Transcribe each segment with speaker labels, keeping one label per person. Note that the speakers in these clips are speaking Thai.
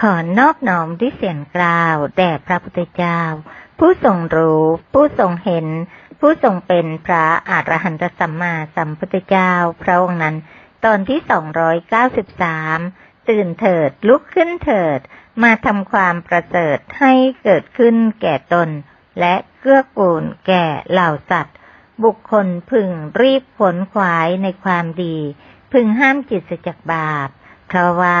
Speaker 1: ขอนอบน้อมด้วยเสียงกล่าวแด่พระพุทธเจ้า ผู้ทรงรู้ ผู้ทรงเห็น ผู้ทรงเป็นพระอรหันตสัมมาสัมพุทธเจ้า พระองค์นั้น ตอนที่สองร้อยเก้าสิบสามตื่นเถิดลุกขึ้นเถิด มาทำความประเสริฐให้เกิดขึ้นแก่ตน และเกื้อกูลแก่เหล่าสัตว์ บุคคลพึงรีบผลขวายในความดี พึงห้ามจิตสจากบาปเพราะว่า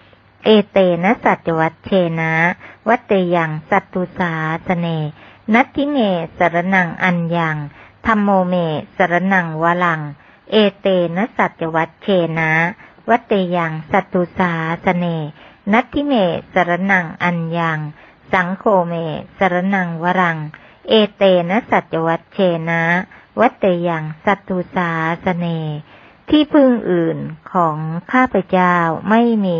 Speaker 1: เอเตนะสัจวัตเชนะ วัตเตยังสัตตุสาสเน นัตทิเมสรนังอัญญังธรรมโมเมสรนังวลัง เอเตนะสัจวัตเชนะ วัตเตยังสัตตุสาสเน นัตทิเมสรนังอัญญัง สังโฆเมสรนังวรัง เอเตนะสัจวัตเชนะ วัตเตยังสัตตุสาสเน ที่พึ่งอื่นของข้าพเจ้าไม่มี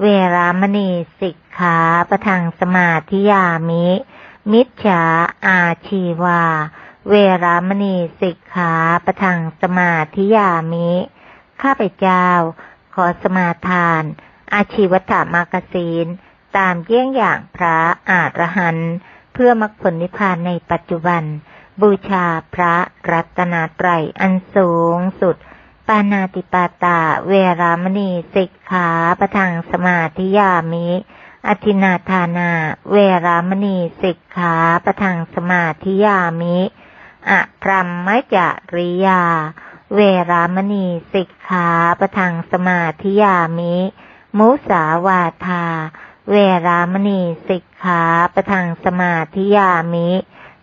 Speaker 1: เวรามณีสิกขาประทังสมาธิยามิ มิจฉาอาชีวา เวรามณีสิกขาประทังสมาธิยามิ ข้าพเจ้า ขอสมาทาน อาชีวถามากศีลตามเยี่ยงอย่างพระอารหันเพื่อมรรคผลนิพพานในปัจจุบัน บูชาพระรัตนตรัยอันสูงสุดานาติปาตา เวรามณีสิกขาประทังสมาธิยามิ อธินาทานา เวรามณีสิกขาประทังสมาธิยามิอะพรัมมจาริยา เวรามณีสิกขาประทังสมาธิยามิ มุสาวาทา เวรามณีสิกขาประทังสมาธิยามิ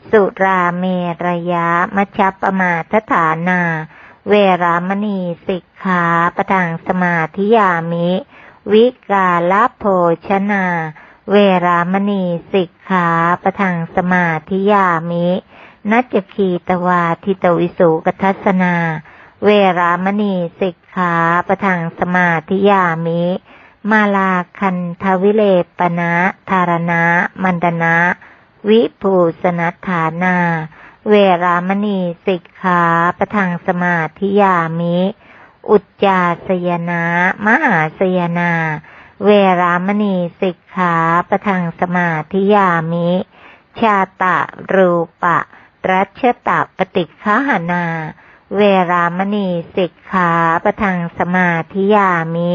Speaker 1: สุราเมรยะมัชฌปมาทฐานา เวรามณีสิกขาประทังสมาธิยามิ วิกาลโภชนา เวรามณีสิกขาประทังสมาธิยามินัจคีตวาทิตวิสุกทัสนา เวรามณีสิกขาประทังสมาธิยามิ มาลาคันทวิเลปนะธารณะ มันดนะ วิภูสนัฐานา เวรามณีสิกขาประทังสมาธิยามิ อุจจาสยนะมหาสยนา เวรามณีสิกขาประทังสมาธิยามิ ชาตะรูปะ รัชตาปฏิคหานา เวรามณีสิกขาประทังสมาธิยามิ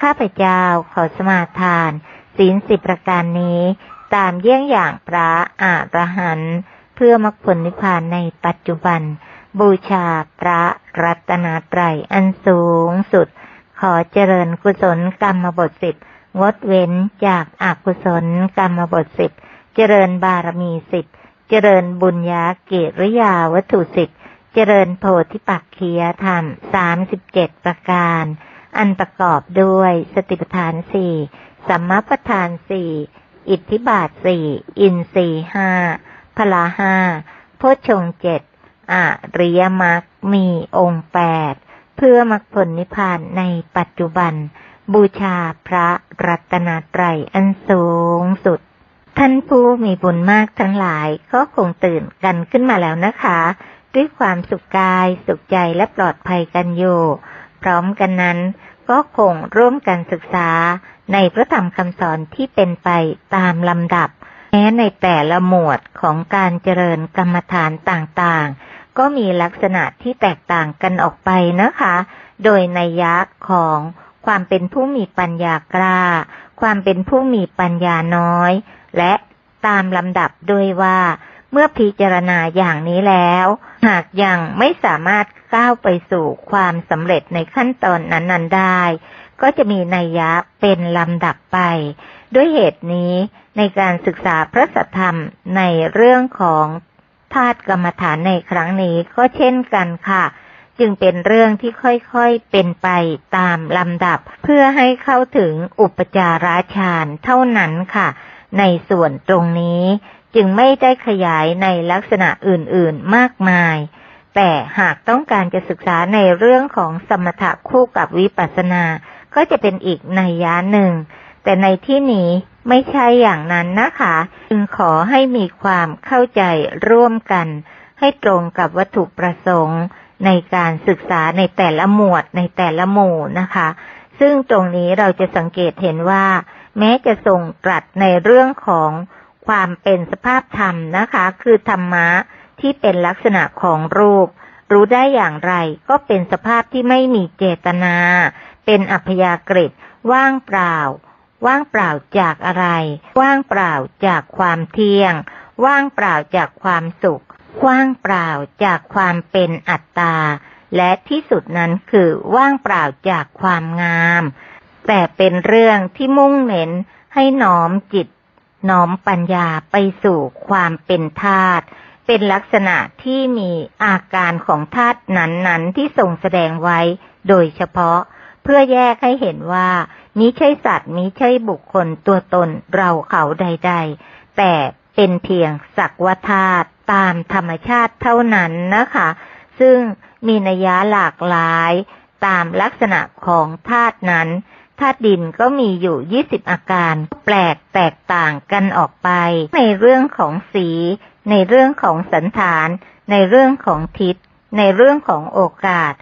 Speaker 1: ข้าพเจ้าขอสมาทานศีลสิบประการนี้ ตามเยี่ยงอย่างพระอรหันต์ พื่อมรรคผลนิพพานในปัจจุบัน บูชาพระรัตนตรัยอันสูงสุด ขอเจริญกุศลกรรมบทสิบงดเว้นจากอากุศลกรรมบทสิบเจริญบารมีสิบเจริญบุญญาเกริยาวัตถุสิบเจริญโพธิปักคียธรรมสามสิบเจ็ดประการ อันประกอบด้วยสติปัฏฐานสี่สัมมาปัฏฐานสี่อิทธิบาทสี่อินทรีห้า ละห้าโพชงเจ็ดอริยมรรคมีองค์แปดเพื่อมรรคผลนิพพานในปัจจุบัน บูชาพระรัตนตรัยอันสูงสุด ท่านผู้มีบุญมากทั้งหลายก็คงตื่นกันขึ้นมาแล้วนะคะ ด้วยความสุขกายสุขใจและปลอดภัยกันอยู่พร้อมกันนั้นก็คงร่วมกันศึกษาในพระธรรมคำสอนที่เป็นไปตามลำดับ แม้ในแต่ละหมวดของการเจริญกรรมฐานต่างๆ ก็มีลักษณะที่แตกต่างกันออกไปนะคะ โดยในยักษ์ของความเป็นผู้มีปัญญากล้า ความเป็นผู้มีปัญญาน้อย และตามลำดับด้วยว่า เมื่อพิจารณาอย่างนี้แล้ว หากยังไม่สามารถก้าวไปสู่ความสำเร็จในขั้นตอนนั้น ๆ ได้ ก็จะมีนัยยะเป็นลำดับไป ด้วยเหตุนี้ในการศึกษาพระสัทธรรมในเรื่องของธาตุกรรมฐานในครั้งนี้ก็เช่นกันค่ะ จึงเป็นเรื่องที่ค่อยๆเป็นไปตามลำดับ เพื่อให้เข้าถึงอุปจาราฌานเท่านั้นค่ะ ในส่วนตรงนี้จึงไม่ได้ขยายในลักษณะอื่นๆมากมาย แต่หากต้องการจะศึกษาในเรื่องของสมถะคู่กับวิปัสสนา ก็จะเป็นอีกในยยะหนึ่ง แต่ในที่นี้ไม่ใช่อย่างนั้นนะคะจึงขอให้มีความเข้าใจร่วมกัน ให้ตรงกับวัตถุประสงค์ในการศึกษาในแต่ละหมวดในแต่ละหมู่นะคะ ซึ่งตรงนี้เราจะสังเกตเห็นว่า แม้จะทรงตรัสในเรื่องของความเป็นสภาพธรรมนะคะ คือธรรมะที่เป็นลักษณะของรูป รู้ได้อย่างไรก็เป็นสภาพที่ไม่มีเจตนา เป็นอัพยากฤิว่างเปล่า ว่างเปล่าจากอะไร ว่างเปล่าจากความเที่ยง ว่างเปล่าจากความสุข ว่างเปล่าจากความเป็นอัตตา และที่สุดนั้นคือว่างเปล่าจากความงาม แต่เป็นเรื่องที่มุ่งเน้นให้น้อมจิต น้อมปัญญาไปสู่ความเป็นธาตุเป็นลักษณะที่มีอาการของธาตุนั้นๆที่ทรงแสดงไว้โดยเฉพาะ เพื่อแยกให้เห็นว่ามิใช่สัตว์มิใช่บุคคลตัวตนเราเขาใด ๆ แต่เป็นเพียงสักวธาตุตามธรรมชาติเท่านั้นนะคะ ซึ่งมีนัยยะหลากหลายตามลักษณะของธาตุนั้นธาตุดินก็มีอยู่ 20 อาการ แปลกแตกต่างกันออกไป ในเรื่องของสี ในเรื่องของสันฐาน ในเรื่องของทิศ ในเรื่องของโอกาส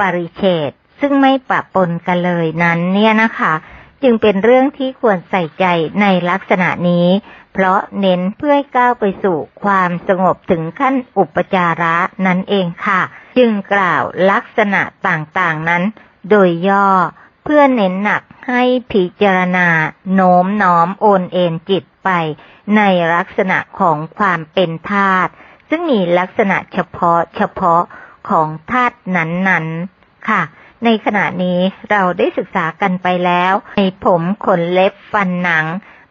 Speaker 1: ปริเฉด ซึ่งไม่ปะปนกันเลยนั้นเนี่ยนะคะ จึงเป็นเรื่องที่ควรใส่ใจในลักษณะนี้ เพราะเน้นเพื่อให้ก้าวไปสู่ความสงบถึงขั้นอุปจาระนั่นเองค่ะ จึงกล่าวลักษณะต่างๆนั้น โดยย่อเพื่อเน้นหนักให้พิจารณาโน้มน้อมโอนเอ็นจิตไป ในลักษณะของความเป็นธาตุซึ่งมีลักษณะเฉพาะเฉพาะของธาตุนั้นๆ ค่ะ ในขณะนี้เราได้ศึกษากันไปแล้ว ในผมขนเล็บฟันหนัง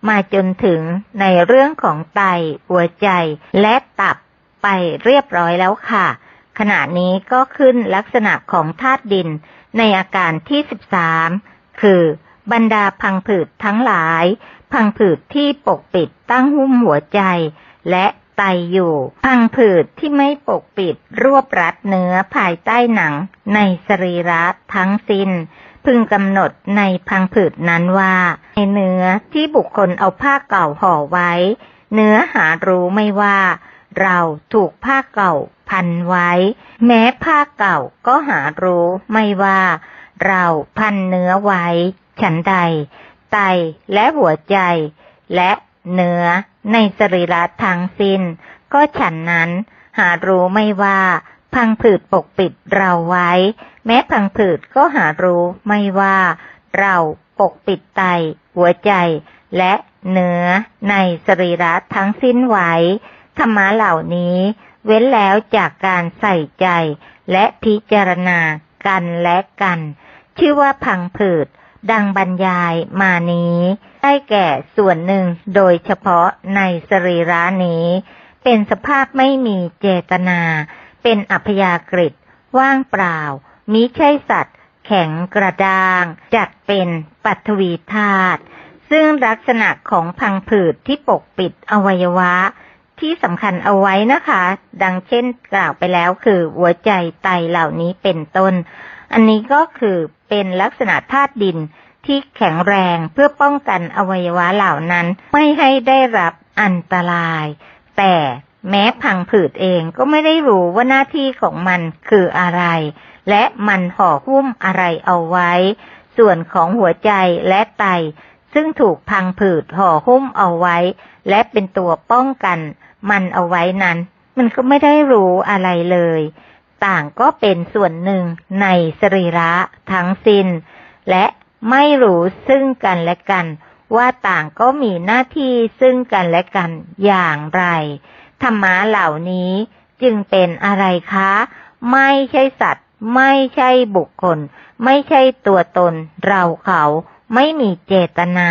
Speaker 1: มาจนถึงในเรื่องของไต หัวใจและตับไปเรียบร้อยแล้วค่ะ ขณะนี้ก็ขึ้นลักษณะของธาตุดินในอาการที่สิบสามคือบรรดาพังผืดทั้งหลาย พังผืดที่ปกปิดตั้งหุ้มหัวใจ และ ไตอยู่ พังผืดที่ไม่ปกปิดรวบรัดเนื้อภายใต้หนัง ในสรีระทั้งสิ้น พึงกำหนดในพังผืดนั้นว่า ในเนื้อที่บุคคลเอาผ้าเก่าห่อไว้ เนื้อหารู้ไม่ว่า เราถูกผ้าเก่าพันไว้ แม้ผ้าเก่าก็หารู้ไม่ว่า เราพันเนื้อไว้ ฉันใด ไตและหัวใจ และเนื้อ ในสรีระทั้งสิ้น ก็ฉันนั้น หารู้ไม่ว่าพังผืดปกปิดเราไว้ แม้พังผืดก็หารู้ไม่ว่า เราปกปิดไต หัวใจ และเนื้อในสรีระทั้งสิ้นไว้ธรรมะเหล่านี้ เว้นแล้วจากการใส่ใจและพิจารณากันและกัน ชื่อว่าพังผืดดังบรรยายมานี้ ได้แก่ส่วนหนึ่งโดยเฉพาะในสรีระนี้ เป็นสภาพไม่มีเจตนา เป็นอัพยากฤิว่างเปล่า มิใช่สัตว์ แข็งกระด้าง จัดเป็นปัทวีธาตุซึ่งลักษณะของพังผืดที่ปกปิดอวัยวะ ที่สำคัญเอาไว้นะคะ ดังเช่นกล่าวไปแล้วคือหัวใจไตเหล่านี้เป็นต้น อันนี้ก็คือเป็นลักษณะธาตุดิน ที่แข็งแรงเพื่อป้องกันอวัยวะเหล่านั้นไม่ให้ได้รับอันตราย แต่แม้พังผืดเองก็ไม่ได้รู้ว่าหน้าที่ของมันคืออะไร และมันห่อหุ้มอะไรเอาไว้ ส่วนของหัวใจและไต ซึ่งถูกพังผืดห่อหุ้มเอาไว้ และเป็นตัวป้องกัน มันเอาไว้นั้น มันก็ไม่ได้รู้อะไรเลย ต่างก็เป็นส่วนหนึ่งในสรีระทั้งสิน้นและ ไม่รู้ซึ่งกันและกัน ว่าต่างก็มีหน้าที่ซึ่งกันและกันอย่างไร ธรรมะเหล่านี้จึงเป็นอะไรคะ ไม่ใช่สัตว์ ไม่ใช่บุคคล ไม่ใช่ตัวตน เราเขาไม่มีเจตนา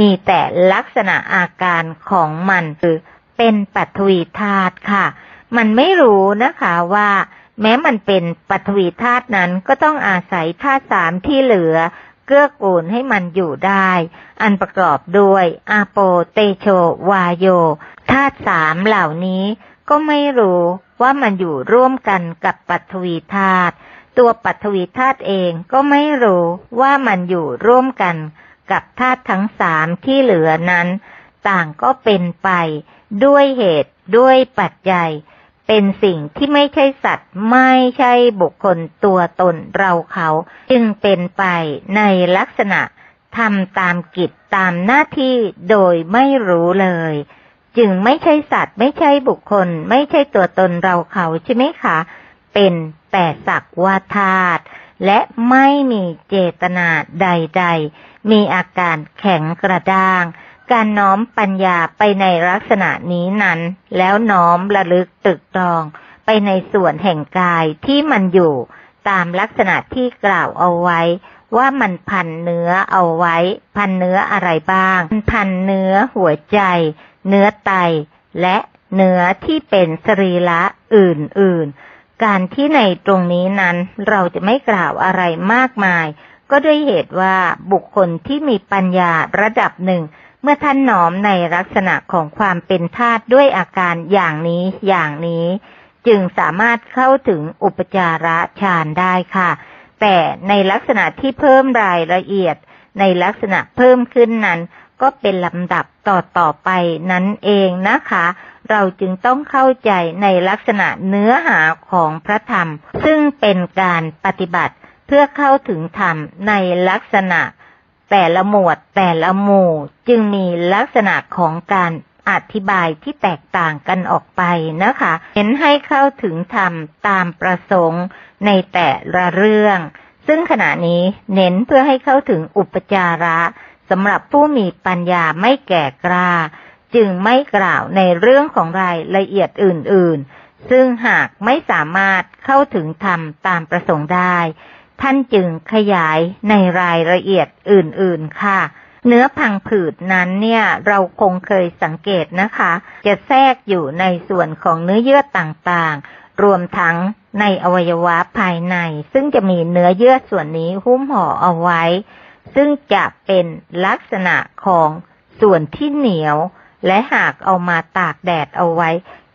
Speaker 1: มีแต่ลักษณะอาการของมันคือเป็นปัทวีธาตุค่ะ มันไม่รู้นะคะว่า แม้มันเป็นปัทวีธาตุนั้นก็ต้องอาศัยธาตุสามที่เหลือ เกื้อกูลให้มันอยู่ได้ อันประกอบด้วยอาโปเตโช วาโยธาตุสามเหล่านี้ก็ไม่รู้ว่ามันอยู่ร่วมกันกับปัทวีธาตุตัวปัทวีธาตุเองก็ไม่รู้ว่ามันอยู่ร่วมกันกับธาตุทั้งสามที่เหลือนั้น ต่างก็เป็นไปด้วยเหตุด้วยปัจจัย เป็นสิ่งที่ไม่ใช่สัตว์ไม่ใช่บุคคลตัวตนเราเขา จึงเป็นไปในลักษณะทำตามกิจตามหน้าที่โดยไม่รู้เลย จึงไม่ใช่สัตว์ไม่ใช่บุคคล ไม่ใช่ตัวตนเราเขาใช่ไหมคะ เป็นแต่สักว่าธาตุและไม่มีเจตนาใด ๆ มีอาการแข็งกระด้าง การน้อมปัญญาไปในลักษณะนี้นั้น แล้วน้อมระลึกตึกตรอง ไปในส่วนแห่งกายที่มันอยู่ตามลักษณะที่กล่าวเอาไว้ ว่ามันพันเนื้อเอาไว้ พันเนื้ออะไรบ้าง พันเนื้อหัวใจ เนื้อไต และเนื้อที่เป็นสรีระอื่นๆ การที่ในตรงนี้นั้นเราจะไม่กล่าวอะไรมากมาย ก็ด้วยเหตุว่าบุคคลที่มีปัญญาระดับหนึ่ง เมื่อท่านหนอมในลักษณะของความเป็นธาตุด้วยอาการอย่างนี้อย่างนี้ จึงสามารถเข้าถึงอุปจาระฌานได้ค่ะ แต่ในลักษณะที่เพิ่มรายละเอียด ในลักษณะเพิ่มขึ้นนั้น ก็เป็นลำดับต่อต่อไปนั้นเองนะคะ เราจึงต้องเข้าใจในลักษณะเนื้อหาของพระธรรม ซึ่งเป็นการปฏิบัติเพื่อเข้าถึงธรรมในลักษณะ แต่ละหมวดแต่ละหมู่จึงมีลักษณะของการอธิบายที่แตกต่างกันออกไปนะคะ เห็นให้เข้าถึงธรรมตามประสงค์ในแต่ละเรื่อง ซึ่งขณะนี้เน้นเพื่อให้เข้าถึงอุปจาระสำหรับผู้มีปัญญาไม่แก่กล้า จึงไม่กล่าวในเรื่องของรายละเอียดอื่น ๆ ซึ่งหากไม่สามารถเข้าถึงธรรมตามประสงค์ได้ ท่านจึงขยายในรายละเอียดอื่นๆค่ะ เนื้อพังผืดนั้นเนี่ยเราคงเคยสังเกตนะคะ จะแทรกอยู่ในส่วนของเนื้อเยื่อต่างๆ รวมทั้งในอวัยวะภายใน ซึ่งจะมีเนื้อเยื่อส่วนนี้หุ้มห่อเอาไว้ ซึ่งจะเป็นลักษณะของส่วนที่เหนียว และหากเอามาตากแดดเอาไว้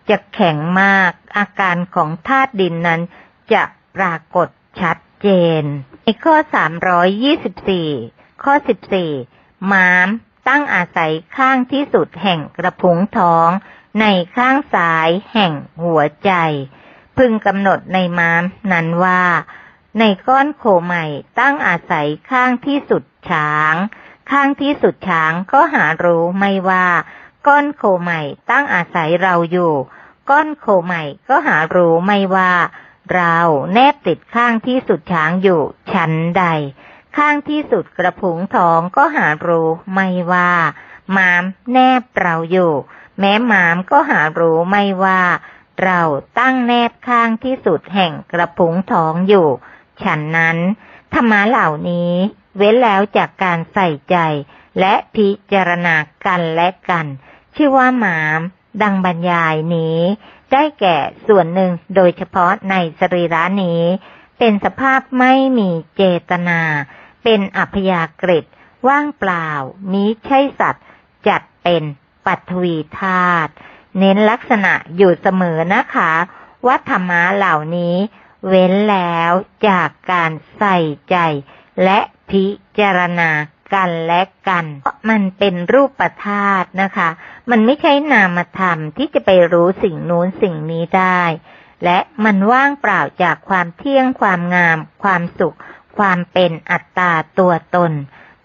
Speaker 1: จะแข็งมาก อาการของธาตุดินนั้นจะปรากฏชัด เจน ในข้อ 324 ข้อ 14 ม้ามตั้งอาศัยข้างที่สุดแห่งกระพุ้งท้อง ในข้างซ้ายแห่งหัวใจ พึงกำหนดในม้ามนั้นว่า ในก้อนโคใหม่ตั้งอาศัยข้างที่สุดช้าง ข้างที่สุดช้างก็หารู้ไม่ว่า ก้อนโคใหม่ตั้งอาศัยเราอยู่ ก้อนโคใหม่ก็หารู้ไม่ว่า เราแนบติดข้างที่สุดช้างอยู่ ชั้นใด ข้างที่สุดกระพุ้งท้องก็หารู้ไม่ว่าหมามแนบเราอยู่ แม้หมามก็หารู้ไม่ว่า เราตั้งแนบข้างที่สุดแห่งกระพุ้งท้องอยู่ฉันนั้นธรรมะเหล่านี้เว้นแล้วจากการใส่ใจ และพิจารณากันและกัน ชื่อว่าหมาม ดังบรรยายนี้ ได้แก่ส่วนหนึ่งโดยเฉพาะในสรีระนี้ เป็นสภาพไม่มีเจตนา เป็นอัพยากฤิว่างเปล่ามิใช่สัตว์ จัดเป็นปัทวีธาตุเน้นลักษณะอยู่เสมอนะคะว่าธรรมะเหล่านี้ เว้นแล้วจากการใส่ใจและพิจารณา กันและกัน เพราะมันเป็นรูปธาตุนะคะ มันไม่ใช่นามธรรมที่จะไปรู้สิ่งนู้นสิ่งนี้ได้ และมันว่างเปล่าจากความเที่ยงความงาม ความสุข ความเป็นอัตตาตัวตน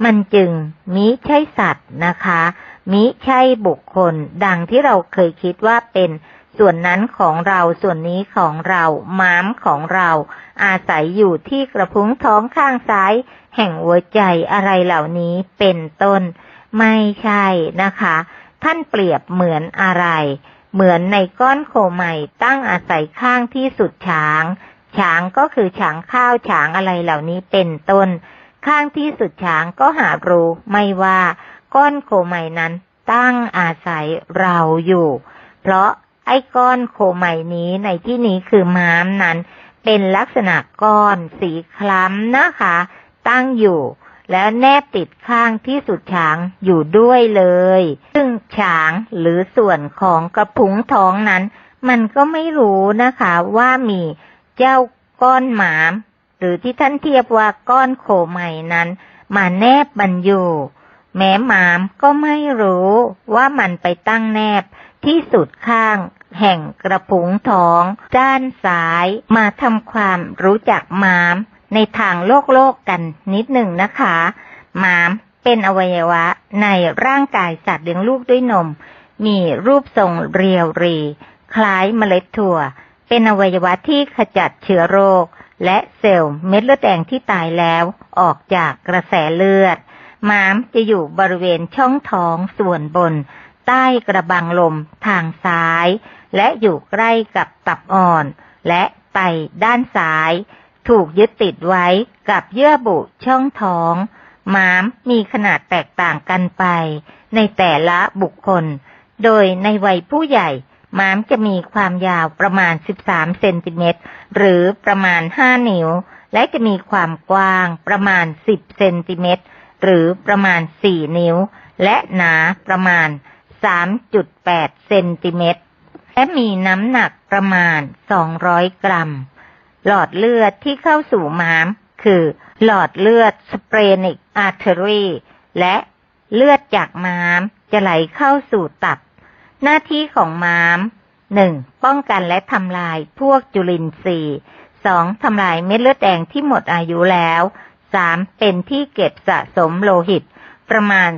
Speaker 1: มันจึงมิใช่สัตว์นะคะ มิใช่บุคคล ดังที่เราเคยคิดว่าเป็น ส่วนนั้นของเราส่วนนี้ของเราม้ามของเรา อาศัยอยู่ที่กระพุ้งท้องข้างซ้าย แห่งหัวใจอะไรเหล่านี้เป็นต้น ไม่ใช่นะคะ ท่านเปรียบเหมือนอะไร เหมือนในก้อนโคใหม่ตั้งอาศัยข้างที่สุดช้าง ช้างก็คือช้างข้าวช้างอะไรเหล่านี้เป็นต้น ข้างที่สุดช้างก็หารู้ไม่ว่าก้อนโคใหม่นั้นตั้งอาศัยเราอยู่ เพราะ ไอ้ก้อนโคใหม่นี้ในที่นี้คือม้ามนั้น เป็นลักษณะก้อนสีคล้ำนะคะ ตั้งอยู่แล้วแนบติดข้างที่สุดช้างอยู่ด้วยเลย ซึ่งช้างหรือส่วนของกระพุ้งท้องนั้น มันก็ไม่รู้นะคะว่ามีเจ้าก้อนหมาม หรือที่ท่านเทียบว่าก้อนโคใหม่นั้น มาแนบมันอยู่ แม้หมามก็ไม่รู้ว่ามันไปตั้งแนบ ที่สุดข้าง แห่งกระพุ้งท้อง ด้านซ้ายมาทำความรู้จักม้าม ในทางโลกโลกกันนิดหนึ่งนะคะ ม้ามเป็นอวัยวะในร่างกายสัตว์เลี้ยงลูกด้วยนม มีรูปทรงเรียวรี คล้ายเมล็ดถั่ว เป็นอวัยวะที่ขจัดเชื้อโรค และเซลล์เม็ดเลือดแดงที่ตายแล้วออกจากกระแสเลือด ม้ามจะอยู่บริเวณช่องท้องส่วนบน ใต้กระบังลมทางซ้าย และอยู่ใกล้กับตับอ่อน และไตด้านซ้าย ถูกยึดติดไว้กับเยื่อบุช่องท้อง ม้ามมีขนาดแตกต่างกันไป ในแต่ละบุคคล โดยในวัยผู้ใหญ่ ม้ามจะมีความยาวประมาณ 13 เซนติเมตร หรือประมาณ 5 นิ้ว และจะมีความกว้างประมาณ 10 เซนติเมตร หรือประมาณ 4 นิ้ว และหนาประมาณ 3.8 เซนติเมตร และมีน้ำหนักประมาณ 200 กรัม หลอดเลือดที่เข้าสู่ม้าม คือหลอดเลือดสเปรนิกอาร์เทอรีและเลือดจากม้ามจะไหลเข้าสู่ตับ หน้าที่ของม้ามหนึ่งป้องกันและทำลายพวกจุลินทรีย์สองทำลายเม็ดเลือดแดงที่หมดอายุแล้วสามเป็นที่เก็บสะสมโลหิต ประมาณ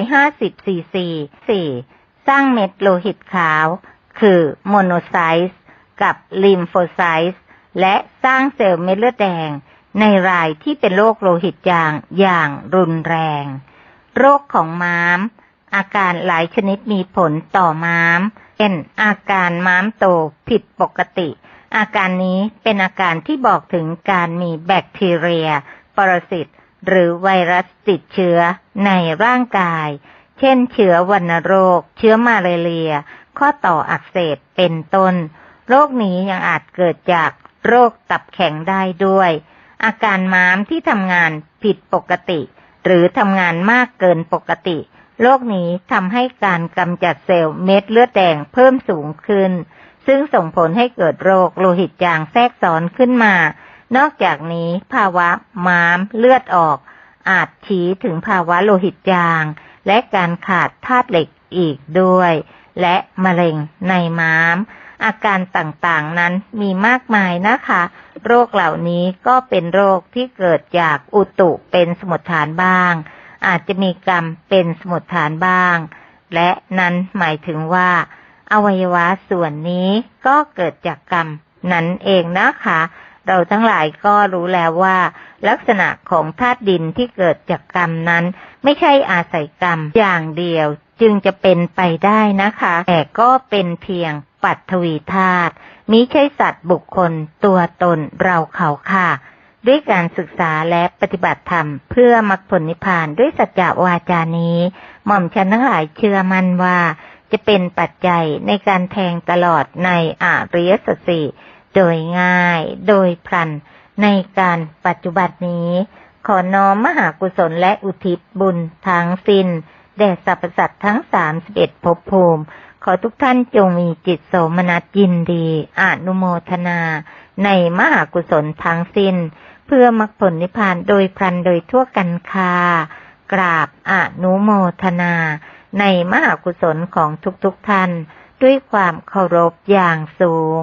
Speaker 1: 350 ซีซีสี่สร้างเม็ดโลหิตขาว คือโมโนไซต์กับลิมโฟไซต์และสร้างเซลล์เม็ดเลือดแดง ในรายที่เป็นโรคโลหิตจางอย่างรุนแรง โรคของม้าม อาการหลายชนิดมีผลต่อม้ามเช่นอาการม้ามโตผิดปกติ อาการนี้เป็นอาการที่บอกถึงการมีแบคทีเรีย ปรสิต หรือไวรัสติดเชื้อในร่างกาย เช่น เชื้อวัณโรค เชื้อมาเรีย ข้อต่ออักเสบเป็นต้น โรคนี้ยังอาจเกิดจากโรคตับแข็งได้ด้วย อาการม้ามที่ทำงานผิดปกติ หรือทำงานมากเกินปกติโรคนี้ทำให้การกำจัดเซลล์เม็ดเลือดแดงเพิ่มสูงขึ้น ซึ่งส่งผลให้เกิดโรคโลหิตจางแทรกซ้อนขึ้นมา นอกจากนี้ภาวะม้ามเลือดออก อาจชี้ถึงภาวะโลหิตจาง และการขาดธาตุเหล็กอีกด้วย และมะเร็งในม้าม อาการต่างๆนั้นมีมากมายนะคะ โรคเหล่านี้ก็เป็นโรคที่เกิดจากอุตุเป็นสมุทฐานบ้าง อาจจะมีกรรมเป็นสมุทฐานบ้าง และนั้นหมายถึงว่า อวัยวะส่วนนี้ก็เกิดจากกรรมนั่นเองนะคะ เราทั้งหลายก็รู้แล้วว่า ลักษณะของธาตุดินที่เกิดจากกรรมนั้น ไม่ใช่อาศัยกรรมอย่างเดียวจึงจะเป็นไปได้นะคะ แต่ก็เป็นเพียงปัตวีธาตุมิใช่สัตว์บุคคลตัวตนเราเขาค่ะ ด้วยการศึกษาและปฏิบัติธรรม เพื่อมรรคผลนิพพานด้วยสัจจะวาจานี้ หม่อมฉันทั้งหลายเชื่อมั่นว่า จะเป็นปัจจัยในการแทงตลอดในอาริยสัจสี่ โดยง่าย โดยพลัน ในการปัจจุบันนี้ ขอน้อมมหากุศลและอุทิศบุญทั้งสิ้นแด่สรรพสัตว์ทั้งสามสิบเอ็ดภพภูมิ ขอทุกท่านจงมีจิตโสมนัสยินดีอนุโมทนา ในมหากุศลทั้งสิ้น เพื่อมรรคผลนิพพานโดยพลันโดยทั่วกันคากราบอนุโมทนา ในมหากุศลของทุกๆทท่าน ด้วยความเคารพอย่างสูง